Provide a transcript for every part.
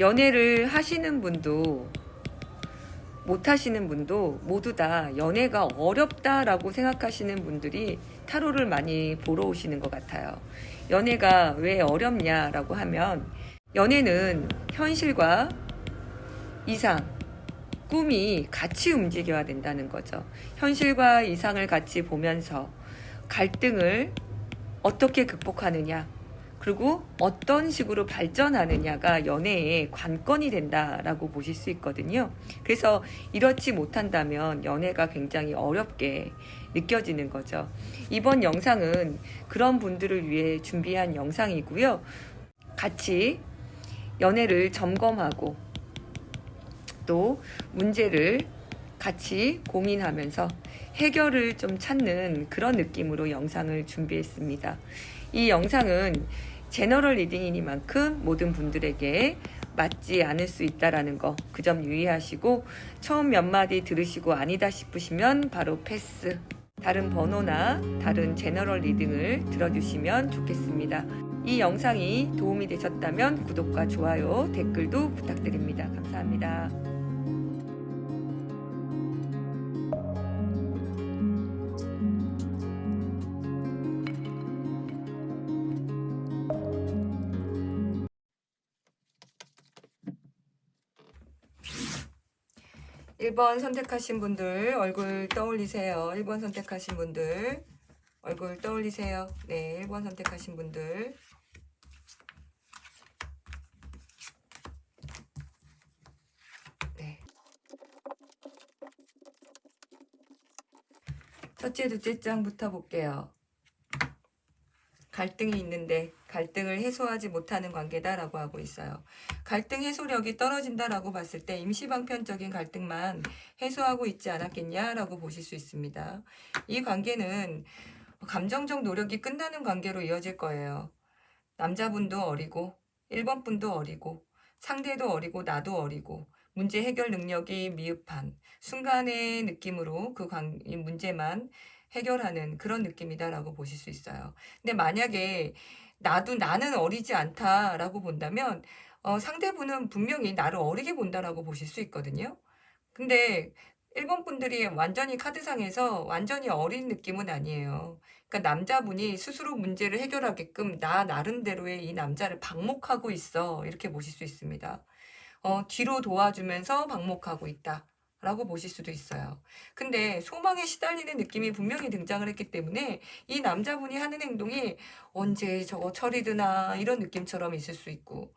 연애를 하시는 분도 못 하시는 분도 모두 다 연애가 어렵다라고 생각하시는 분들이 타로를 많이 보러 오시는 것 같아요. 연애가 왜 어렵냐라고 하면 연애는 현실과 이상, 꿈이 같이 움직여야 된다는 거죠. 현실과 이상을 같이 보면서 갈등을 어떻게 극복하느냐, 그리고 어떤 식으로 발전하느냐가 연애의 관건이 된다라고 보실 수 있거든요. 그래서 이렇지 못한다면 연애가 굉장히 어렵게 느껴지는 거죠. 이번 영상은 그런 분들을 위해 준비한 영상이고요. 같이 연애를 점검하고 또 문제를 같이 고민하면서 해결을 좀 찾는 그런 느낌으로 영상을 준비했습니다. 이 영상은 제너럴 리딩이니만큼 모든 분들에게 맞지 않을 수 있다라는 거 그 점 유의하시고 처음 몇 마디 들으시고 아니다 싶으시면 바로 패스 다른 번호나 다른 제너럴 리딩을 들어주시면 좋겠습니다. 이 영상이 도움이 되셨다면 구독과 좋아요, 댓글도 부탁드립니다. 감사합니다. 일번 선택하신 분들 얼굴 떠올리세요. 1번 선택하신 분들 얼굴 떠올리세요. 네, 1번 선택하신 분들. 네. 첫째, 둘째 장부터 볼게요. 갈등이 있는데 갈등을 해소하지 못하는 관계다라고 하고 있어요. 갈등 해소력이 떨어진다라고 봤을 때 임시방편적인 갈등만 해소하고 있지 않았겠냐라고 보실 수 있습니다. 이 관계는 감정적 노력이 끝나는 관계로 이어질 거예요. 남자분도 어리고 1번 분도 어리고 상대도 어리고 나도 어리고 문제 해결 능력이 미흡한 순간의 느낌으로 그 관, 이 문제만 해결하는 그런 느낌이다라고 보실 수 있어요. 근데 만약에 나도 나는 어리지 않다라고 본다면 어, 상대분은 분명히 나를 어리게 본다라고 보실 수 있거든요. 근데 일본 분들이 완전히 카드상에서 완전히 어린 느낌은 아니에요. 그러니까 남자분이 스스로 문제를 해결하게끔 나 나름대로의 이 남자를 방목하고 있어. 이렇게 보실 수 있습니다. 어, 뒤로 도와주면서 방목하고 있다. 라고 보실 수도 있어요. 근데 소망에 시달리는 느낌이 분명히 등장을 했기 때문에 이 남자분이 하는 행동이 언제 저거 처리드나 이런 느낌처럼 있을 수 있고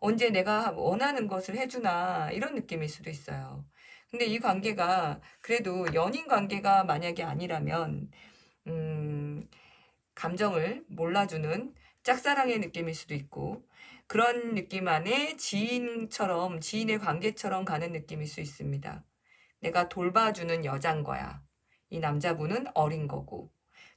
언제 내가 원하는 것을 해주나 이런 느낌일 수도 있어요. 근데 이 관계가 그래도 연인 관계가 만약에 아니라면 음, 감정을 몰라주는 짝사랑의 느낌일 수도 있고 그런 느낌 안에 지인처럼 지인의 관계처럼 가는 느낌일 수 있습니다. 내가 돌봐주는 여잔 거야. 이 남자분은 어린 거고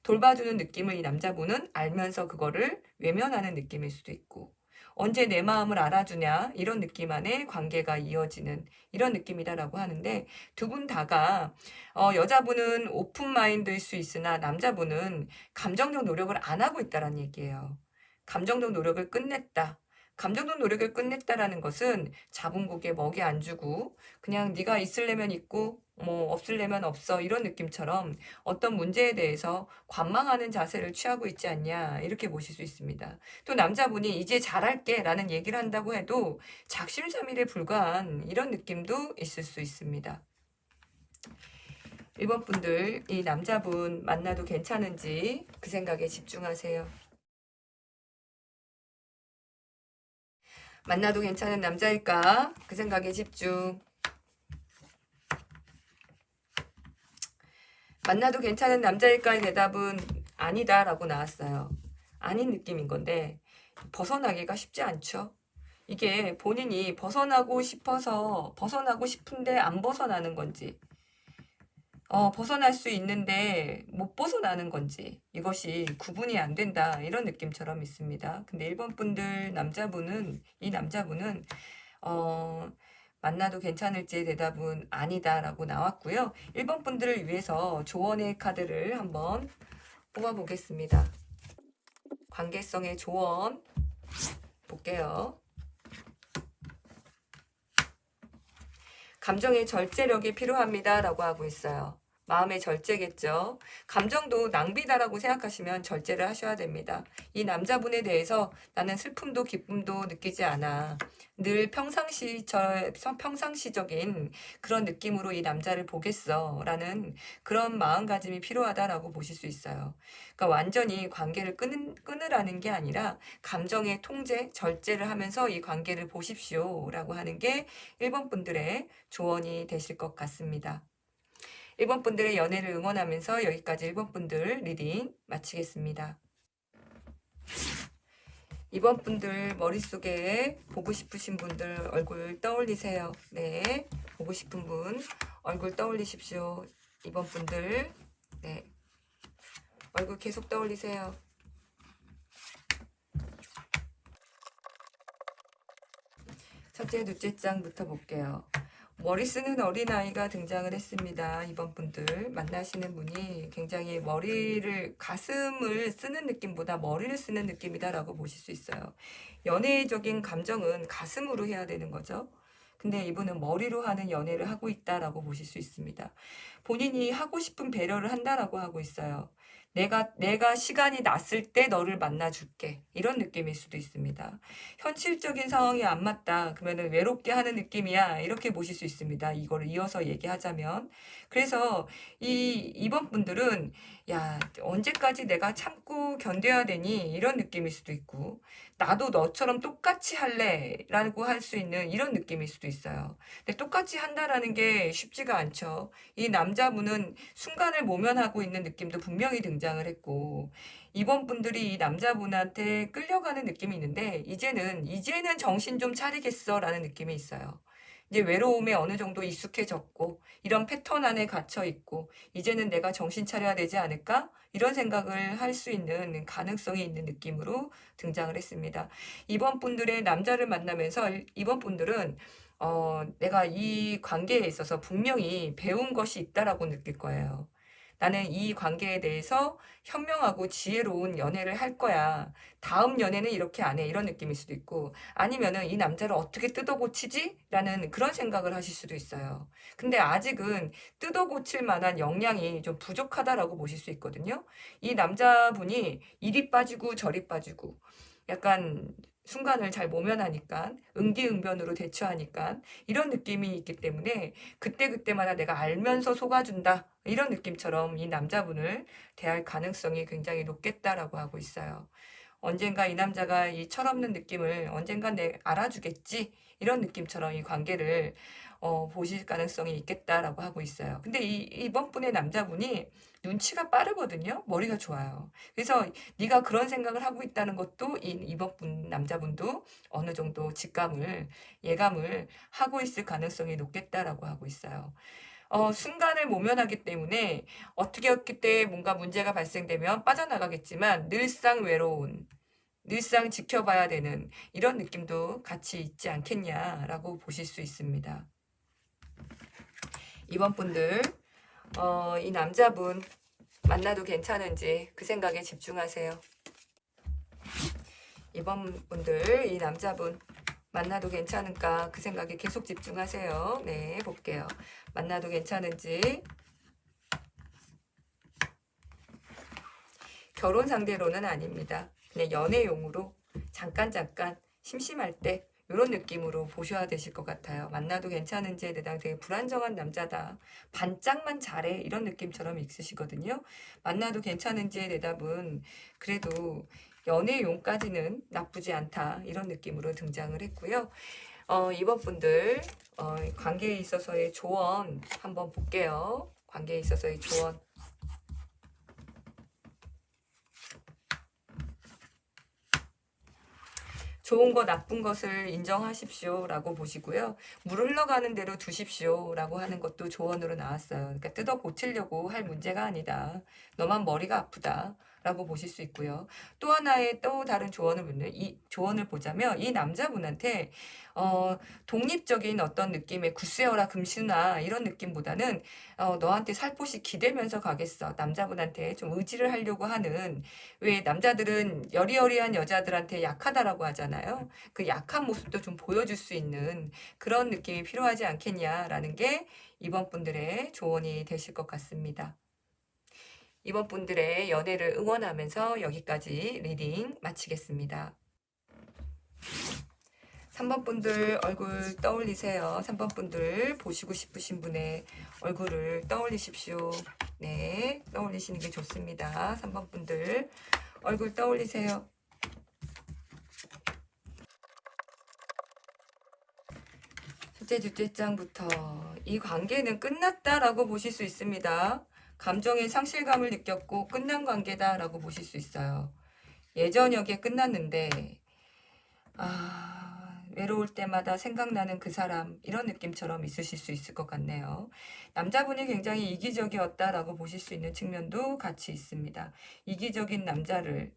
돌봐주는 느낌을 이 남자분은 알면서 그거를 외면하는 느낌일 수도 있고 언제 내 마음을 알아주냐 이런 느낌 안에 관계가 이어지는 이런 느낌이다라고 하는데 두 분 다가 어, 여자분은 오픈 마인드일 수 있으나 남자분은 감정적 노력을 안 하고 있다라는 얘기예요. 감정적 노력을 끝냈다. 감정적 노력을 끝냈다라는 것은 자본국에 먹이 안 주고 그냥 네가 있으려면 있고 뭐 없으려면 없어 이런 느낌처럼 어떤 문제에 대해서 관망하는 자세를 취하고 있지 않냐 이렇게 보실 수 있습니다. 또 남자분이 이제 잘할게 라는 얘기를 한다고 해도 작심삼일에 불과한 이런 느낌도 있을 수 있습니다. 1번 분들 이 남자분 만나도 괜찮은지 그 생각에 집중하세요. 만나도 괜찮은 남자일까? 그 생각에 집중. 만나도 괜찮은 남자일까의 대답은 아니다 라고 나왔어요. 아닌 느낌인 건데 벗어나기가 쉽지 않죠. 이게 본인이 벗어나고 싶어서 벗어나고 싶은데 안 벗어나는 건지 어, 벗어날 수 있는데 못 벗어나는 건지 이것이 구분이 안 된다 이런 느낌처럼 있습니다. 근데 1번 분들 남자분은 이 남자분은 어, 만나도 괜찮을지 대답은 아니다라고 나왔고요. 1번 분들을 위해서 조언의 카드를 한번 뽑아보겠습니다. 관계성의 조언 볼게요. 감정의 절제력이 필요합니다 라고 하고 있어요. 마음의 절제겠죠. 감정도 낭비다라고 생각하시면 절제를 하셔야 됩니다. 이 남자분에 대해서 나는 슬픔도 기쁨도 느끼지 않아. 늘 평상시 저 평상시적인 그런 느낌으로 이 남자를 보겠어 라는 그런 마음가짐이 필요하다라고 보실 수 있어요. 그러니까 완전히 관계를 끊, 끊으라는 게 아니라 감정의 통제, 절제를 하면서 이 관계를 보십시오 라고 하는 게 1번 분들의 조언이 되실 것 같습니다. 1번 분들의 연애를 응원하면서 여기까지 1번 분들 리딩 마치겠습니다. 2번 분들 머릿속에 보고 싶으신 분들 얼굴 떠올리세요. 네. 보고 싶은 분 얼굴 떠올리십시오. 2번 분들. 네. 얼굴 계속 떠올리세요. 첫째, 둘째 장부터 볼게요. 머리 쓰는 어린아이가 등장을 했습니다. 이번 분들 만나시는 분이 굉장히 머리를 가슴을 쓰는 느낌보다 머리를 쓰는 느낌이다라고 보실 수 있어요. 연애적인 감정은 가슴으로 해야 되는 거죠. 근데 이분은 머리로 하는 연애를 하고 있다라고 보실 수 있습니다. 본인이 하고 싶은 배려를 한다라고 하고 있어요. 내가 내가 시간이 났을 때 너를 만나 줄게. 이런 느낌일 수도 있습니다. 현실적인 상황이 안 맞다. 그러면 외롭게 하는 느낌이야. 이렇게 보실 수 있습니다. 이거를 이어서 얘기하자면. 그래서 이 이번 분들은 야, 언제까지 내가 참고 견뎌야 되니? 이런 느낌일 수도 있고. 나도 너처럼 똑같이 할래. 라고 할 수 있는 이런 느낌일 수도 있어요. 근데 똑같이 한다라는 게 쉽지가 않죠. 이 남자분은 순간을 모면하고 있는 느낌도 분명히 등장을 했고, 이번 분들이 이 남자분한테 끌려가는 느낌이 있는데, 이제는, 이제는 정신 좀 차리겠어. 라는 느낌이 있어요. 이제 외로움에 어느 정도 익숙해졌고, 이런 패턴 안에 갇혀 있고, 이제는 내가 정신 차려야 되지 않을까? 이런 생각을 할 수 있는 가능성이 있는 느낌으로 등장을 했습니다. 이번 분들의 남자를 만나면서 이번 분들은 어, 내가 이 관계에 있어서 분명히 배운 것이 있다라고 느낄 거예요. 나는 이 관계에 대해서 현명하고 지혜로운 연애를 할 거야. 다음 연애는 이렇게 안 해. 이런 느낌일 수도 있고, 아니면은 이 남자를 어떻게 뜯어 고치지? 라는 그런 생각을 하실 수도 있어요. 근데 아직은 뜯어 고칠 만한 역량이 좀 부족하다라고 보실 수 있거든요. 이 남자분이 이리 빠지고 저리 빠지고, 약간 순간을 잘 모면하니까 응기응변으로 대처하니까 이런 느낌이 있기 때문에 그때그때마다 내가 알면서 속아준다 이런 느낌처럼 이 남자분을 대할 가능성이 굉장히 높겠다라고 하고 있어요. 언젠가 이 남자가 이 철없는 느낌을 언젠가 내 알아주겠지 이런 느낌처럼 이 관계를 어, 보실 가능성이 있겠다라고 하고 있어요. 근데 이, 이번 분의 남자분이 눈치가 빠르거든요. 머리가 좋아요. 그래서 네가 그런 생각을 하고 있다는 것도 이 이번 분 남자분도 어느 정도 직감을 예감을 하고 있을 가능성이 높겠다라고 하고 있어요. 어, 순간을 모면하기 때문에 어떻게 어떻게 때 뭔가 문제가 발생되면 빠져나가겠지만 늘상 외로운 늘상 지켜봐야 되는 이런 느낌도 같이 있지 않겠냐라고 보실 수 있습니다. 이번 분들 어, 이 남자분 만나도 괜찮은지 그 생각에 집중하세요. 이번 분들 이 남자분 만나도 괜찮은가 그 생각에 계속 집중하세요. 네, 볼게요. 만나도 괜찮은지 결혼 상대로는 아닙니다. 그냥 연애용으로 잠깐 잠깐 심심할 때 이런 느낌으로 보셔야 되실 것 같아요. 만나도 괜찮은지에 대한 되게 불안정한 남자다. 반짝만 잘해. 이런 느낌처럼 있으시거든요. 만나도 괜찮은지의 대답은 그래도 연애용까지는 나쁘지 않다. 이런 느낌으로 등장을 했고요. 어, 이번 분들 어, 관계에 있어서의 조언 한번 볼게요. 관계에 있어서의 조언. 좋은 거 나쁜 것을 인정하십시오 라고 보시고요. 물 흘러가는 대로 두십시오 라고 하는 것도 조언으로 나왔어요. 그러니까 뜯어 고치려고 할 문제가 아니다. 너만 머리가 아프다. 라고 보실 수 있고요. 또 하나의 또 다른 조언을 묻는 이 조언을 보자면 이 남자분한테 어, 독립적인 어떤 느낌의 굳세어라 금수나 이런 느낌보다는 어, 너한테 살포시 기대면서 가겠어. 남자분한테 좀 의지를 하려고 하는 왜 남자들은 여리여리한 여자들한테 약하다라고 하잖아요. 그 약한 모습도 좀 보여줄 수 있는 그런 느낌이 필요하지 않겠냐라는 게 이번 분들의 조언이 되실 것 같습니다. 이번 분들의 연애를 응원하면서 여기까지 리딩 마치겠습니다. 3번 분들 얼굴 떠올리세요. 3번 분들 보시고 싶으신 분의 얼굴을 떠올리십시오. 네, 떠올리시는 게 좋습니다. 3번 분들 얼굴 떠올리세요. 첫째, 둘째 장부터 이 관계는 끝났다라고 보실 수 있습니다. 감정의 상실감을 느꼈고 끝난 관계다라고 보실 수 있어요. 예전역에 끝났는데 아, 외로울 때마다 생각나는 그 사람 이런 느낌처럼 있으실 수 있을 것 같네요. 남자분이 굉장히 이기적이었다라고 보실 수 있는 측면도 같이 있습니다. 이기적인 남자를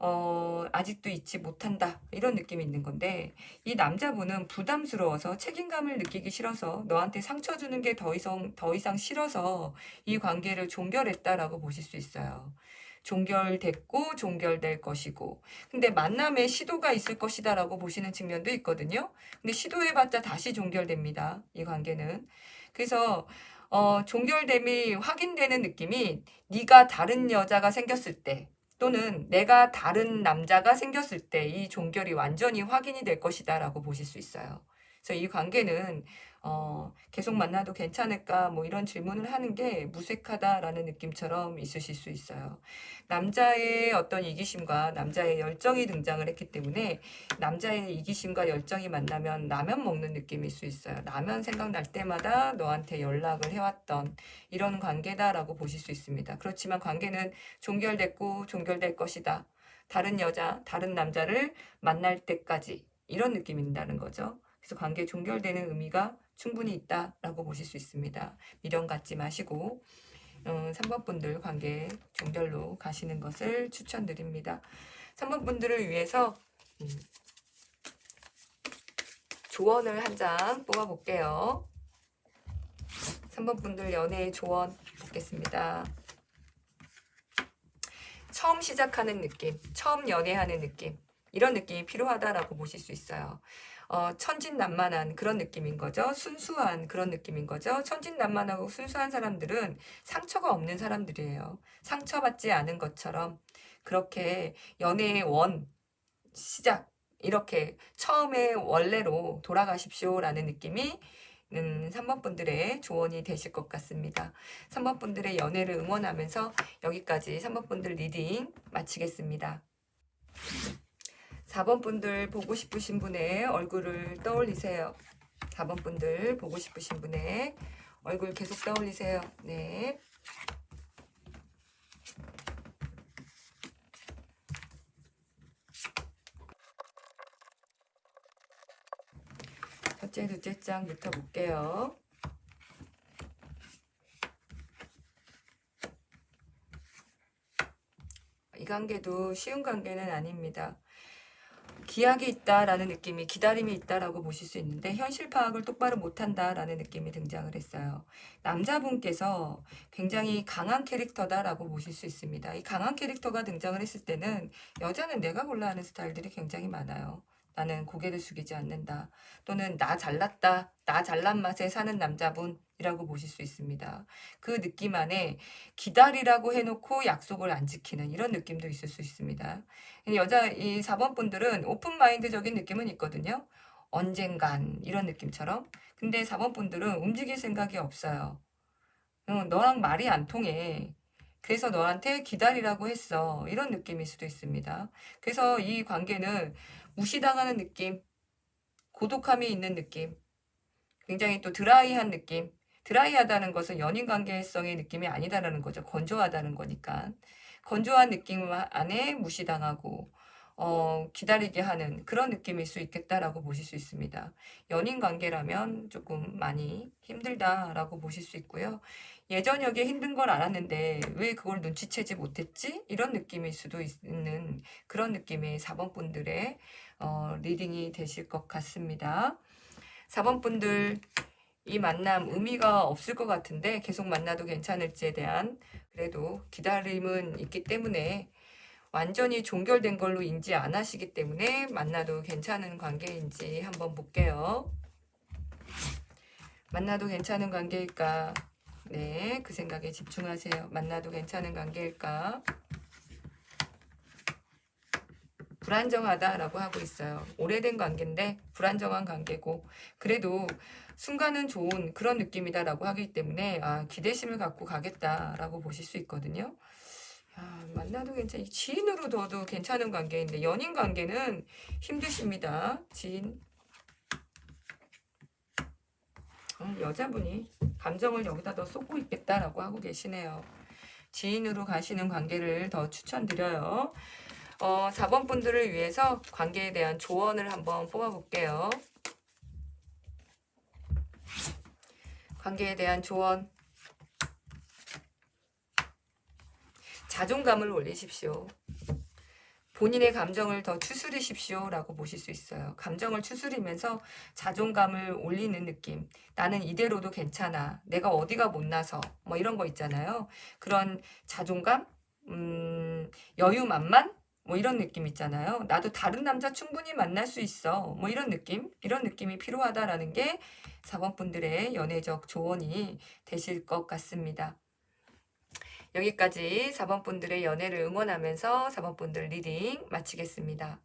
어, 아직도 잊지 못한다. 이런 느낌이 있는 건데, 이 남자분은 부담스러워서 책임감을 느끼기 싫어서 너한테 상처 주는 게 더 이상, 더 이상 싫어서 이 관계를 종결했다라고 보실 수 있어요. 종결됐고, 종결될 것이고. 근데 만남에 시도가 있을 것이다라고 보시는 측면도 있거든요. 근데 시도해봤자 다시 종결됩니다. 이 관계는. 그래서, 어, 종결됨이 확인되는 느낌이 네가 다른 여자가 생겼을 때, 또는 내가 다른 남자가 생겼을 때 이 종결이 완전히 확인이 될 것이다라고 보실 수 있어요. 그래서 이 관계는 어, 계속 만나도 괜찮을까 뭐 이런 질문을 하는 게 무색하다라는 느낌처럼 있으실 수 있어요. 남자의 어떤 이기심과 남자의 열정이 등장을 했기 때문에 남자의 이기심과 열정이 만나면 라면 먹는 느낌일 수 있어요. 라면 생각날 때마다 너한테 연락을 해왔던 이런 관계다라고 보실 수 있습니다. 그렇지만 관계는 종결됐고 종결될 것이다. 다른 여자, 다른 남자를 만날 때까지 이런 느낌인다는 거죠. 그래서 관계 종결되는 의미가 충분히 있다라고 보실 수 있습니다. 미련 갖지 마시고 음, 3번 분들 관계 종결로 가시는 것을 추천드립니다. 3번 분들을 위해서 음, 조언을 한 장 뽑아볼게요. 3번 분들 연애의 조언 보겠습니다. 처음 시작하는 느낌, 처음 연애하는 느낌, 이런 느낌이 필요하다라고 보실 수 있어요. 어, 천진난만한 그런 느낌인 거죠. 순수한 그런 느낌인 거죠. 천진난만하고 순수한 사람들은 상처가 없는 사람들이에요. 상처받지 않은 것처럼 그렇게 연애의 원, 시작, 이렇게 처음에 원래로 돌아가십시오라는 느낌이 음, 3번 분들의 조언이 되실 것 같습니다. 3번 분들의 연애를 응원하면서 여기까지 3번 분들 리딩 마치겠습니다. 4번 분들 보고 싶으신 분의 얼굴을 떠올리세요. 4번 분들 보고 싶으신 분의 얼굴 계속 떠올리세요. 네. 첫째, 둘째 장부터 볼게요. 이 관계도 쉬운 관계는 아닙니다. 기약이 있다라는 느낌이 기다림이 있다라고 보실 수 있는데 현실 파악을 똑바로 못한다라는 느낌이 등장을 했어요. 남자분께서 굉장히 강한 캐릭터다라고 보실 수 있습니다. 이 강한 캐릭터가 등장을 했을 때는 여자는 내가 골라 하는 스타일들이 굉장히 많아요. 나는 고개를 숙이지 않는다. 또는 나 잘났다. 나 잘난 맛에 사는 남자분이라고 보실 수 있습니다. 그 느낌 안에 기다리라고 해놓고 약속을 안 지키는 이런 느낌도 있을 수 있습니다. 여자 이 4번 분들은 오픈 마인드적인 느낌은 있거든요. 언젠간 이런 느낌처럼. 근데 4번 분들은 움직일 생각이 없어요. 응, 너랑 말이 안 통해. 그래서 너한테 기다리라고 했어. 이런 느낌일 수도 있습니다. 그래서 이 관계는 무시당하는 느낌, 고독함이 있는 느낌, 굉장히 또 드라이한 느낌. 드라이하다는 것은 연인 관계성의 느낌이 아니다라는 거죠. 건조하다는 거니까. 건조한 느낌 안에 무시당하고, 어, 기다리게 하는 그런 느낌일 수 있겠다라고 보실 수 있습니다. 연인 관계라면 조금 많이 힘들다라고 보실 수 있고요. 예전 여기에 힘든 걸 알았는데 왜 그걸 눈치채지 못했지? 이런 느낌일 수도 있는 그런 느낌의 4번 분들의 어, 리딩이 되실 것 같습니다. 4번 분들 이 만남 의미가 없을 것 같은데 계속 만나도 괜찮을지에 대한 그래도 기다림은 있기 때문에 완전히 종결된 걸로 인지 안 하시기 때문에 만나도 괜찮은 관계인지 한번 볼게요. 만나도 괜찮은 관계일까? 네, 그 생각에 집중하세요. 만나도 괜찮은 관계일까? 불안정하다라고 하고 있어요. 오래된 관계인데 불안정한 관계고 그래도 순간은 좋은 그런 느낌이다라고 하기 때문에 아, 기대심을 갖고 가겠다라고 보실 수 있거든요. 아, 만나도 괜찮, 지인으로 둬도 괜찮은 관계인데 연인 관계는 힘드십니다. 지인. 어, 여자분이 감정을 여기다 더 쏟고 있겠다라고 하고 계시네요. 지인으로 가시는 관계를 더 추천드려요. 어, 4번 분들을 위해서 관계에 대한 조언을 한번 뽑아볼게요. 관계에 대한 조언. 자존감을 올리십시오. 본인의 감정을 더 추스리십시오. 라고 보실 수 있어요. 감정을 추스리면서 자존감을 올리는 느낌. 나는 이대로도 괜찮아. 내가 어디가 못나서. 뭐 이런 거 있잖아요. 그런 자존감? 음, 여유만만? 뭐 이런 느낌 있잖아요. 나도 다른 남자 충분히 만날 수 있어. 뭐 이런 느낌? 이런 느낌이 필요하다라는 게 4번 분들의 연애적 조언이 되실 것 같습니다. 여기까지 4번 분들의 연애를 응원하면서 4번 분들 리딩 마치겠습니다.